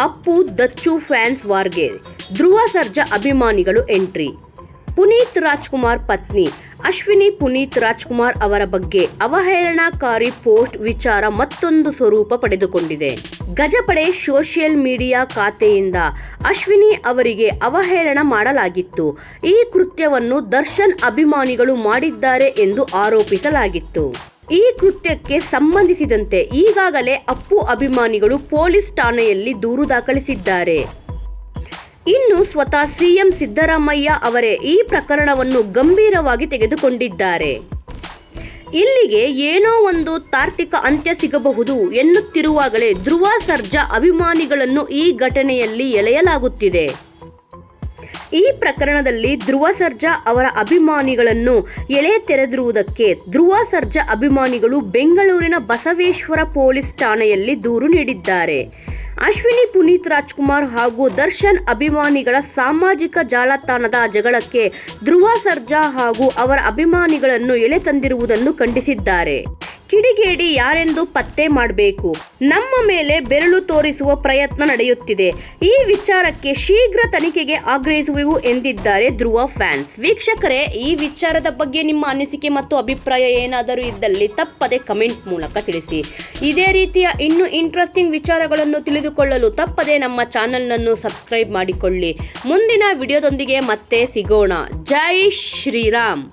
Appu, Dachu, fans ವಾರ್ಗೆ. ಧ್ರುವ ಸರ್ಜಾ ಅಭಿಮಾನಿಗಳು entry. Puneeth Rajkumar ಪತ್ನಿ. ಅಶ್ವಿನಿ ಪುನೀತ್ ರಾಜ್ಕುಮಾರ್ ಅವರ ಬಗ್ಗೆ ಅವಹೇಳನಕಾರಿ ಪೋಸ್ಟ್ ವಿಚಾರ ಮತ್ತೊಂದು ಸ್ವರೂಪ ಪಡೆದುಕೊಂಡಿದೆ. ಗಜಪಡೆ ಸೋಷಿಯಲ್ ಮೀಡಿಯಾ ಖಾತೆಯಿಂದ ಅಶ್ವಿನಿ ಅವರಿಗೆ ಅವಹೇಳನ ಮಾಡಲಾಗಿತ್ತು. ಈ ಕೃತ್ಯವನ್ನು ದರ್ಶನ್ ಅಭಿಮಾನಿಗಳು ಮಾಡಿದ್ದಾರೆ ಎಂದು ಆರೋಪಿಸಲಾಗಿತ್ತು. ಈ ಕೃತ್ಯಕ್ಕೆ ಸಂಬಂಧಿಸಿದಂತೆ ಈಗಾಗಲೇ ಅಪ್ಪು ಅಭಿಮಾನಿಗಳು ಪೊಲೀಸ್ ಠಾಣೆಯಲ್ಲಿ ದೂರು ದಾಖಲಿಸಿದ್ದಾರೆ. ಇನ್ನು ಸ್ವತಃ ಸಿಎಂ ಸಿದ್ದರಾಮಯ್ಯ ಅವರೇ ಈ ಪ್ರಕರಣವನ್ನು ಗಂಭೀರವಾಗಿ ತೆಗೆದುಕೊಂಡಿದ್ದಾರೆ. ಇಲ್ಲಿಗೆ ಏನೋ ಒಂದು ತಾರ್ಕಿಕ ಅಂತ್ಯ ಸಿಗಬಹುದು ಎನ್ನುತ್ತಿರುವಾಗಲೇ ಧ್ರುವ ಸರ್ಜಾ ಅಭಿಮಾನಿಗಳನ್ನು ಈ ಘಟನೆಯಲ್ಲಿ ಎಳೆಯಲಾಗುತ್ತಿದೆ. ಈ ಪ್ರಕರಣದಲ್ಲಿ ಧ್ರುವ ಸರ್ಜಾ ಅವರ ಅಭಿಮಾನಿಗಳನ್ನು ಎಳೆ ತೆರೆದಿರುವುದಕ್ಕೆ ಧ್ರುವ ಸರ್ಜಾ ಅಭಿಮಾನಿಗಳು ಬೆಂಗಳೂರಿನ ಬಸವೇಶ್ವರ ಪೊಲೀಸ್ ಠಾಣೆಯಲ್ಲಿ ದೂರು ನೀಡಿದ್ದಾರೆ. ಅಶ್ವಿನಿ ಪುನೀತ್ ರಾಜ್ಕುಮಾರ್ ಹಾಗೂ ದರ್ಶನ್ ಅಭಿಮಾನಿಗಳ ಸಾಮಾಜಿಕ ಜಾಲತಾಣದ ಜಗಳಕ್ಕೆ ಧ್ರುವ ಸರ್ಜಾ ಹಾಗೂ ಅವರ ಅಭಿಮಾನಿಗಳನ್ನು ಎಳೆ ತಂದಿರುವುದನ್ನು ಖಂಡಿಸಿದ್ದಾರೆ. ಕಿಡಿಗೇಡಿ ಯಾರೆಂದು ಪತ್ತೆ ಮಾಡಬೇಕು? ನಮ್ಮ ಮೇಲೆ ಬೆರಳು ತೋರಿಸುವ ಪ್ರಯತ್ನ ನಡೆಯುತ್ತಿದೆ. ಈ ವಿಚಾರಕ್ಕೆ ಶೀಘ್ರ ತನಿಖೆಗೆ ಆಗ್ರಹಿಸುವೆವು ಎಂದಿದ್ದಾರೆ ಧ್ರುವ ಫ್ಯಾನ್ಸ್. ವೀಕ್ಷಕರೇ, ಈ ವಿಚಾರದ ಬಗ್ಗೆ ನಿಮ್ಮ ಅನಿಸಿಕೆ ಮತ್ತು ಅಭಿಪ್ರಾಯ ಏನಾದರೂ ಇದ್ದಲ್ಲಿ ತಪ್ಪದೆ ಕಮೆಂಟ್ ಮೂಲಕ ತಿಳಿಸಿ. ಇದೇ ರೀತಿಯ ಇನ್ನೂ ಇಂಟ್ರೆಸ್ಟಿಂಗ್ ವಿಚಾರಗಳನ್ನು ತಿಳಿದುಕೊಳ್ಳಲು ತಪ್ಪದೆ ನಮ್ಮ ಚಾನೆಲ್ನನ್ನು ಸಬ್ಸ್ಕ್ರೈಬ್ ಮಾಡಿಕೊಳ್ಳಿ. ಮುಂದಿನ ವಿಡಿಯೋದೊಂದಿಗೆ ಮತ್ತೆ ಸಿಗೋಣ. ಜೈ ಶ್ರೀರಾಮ್!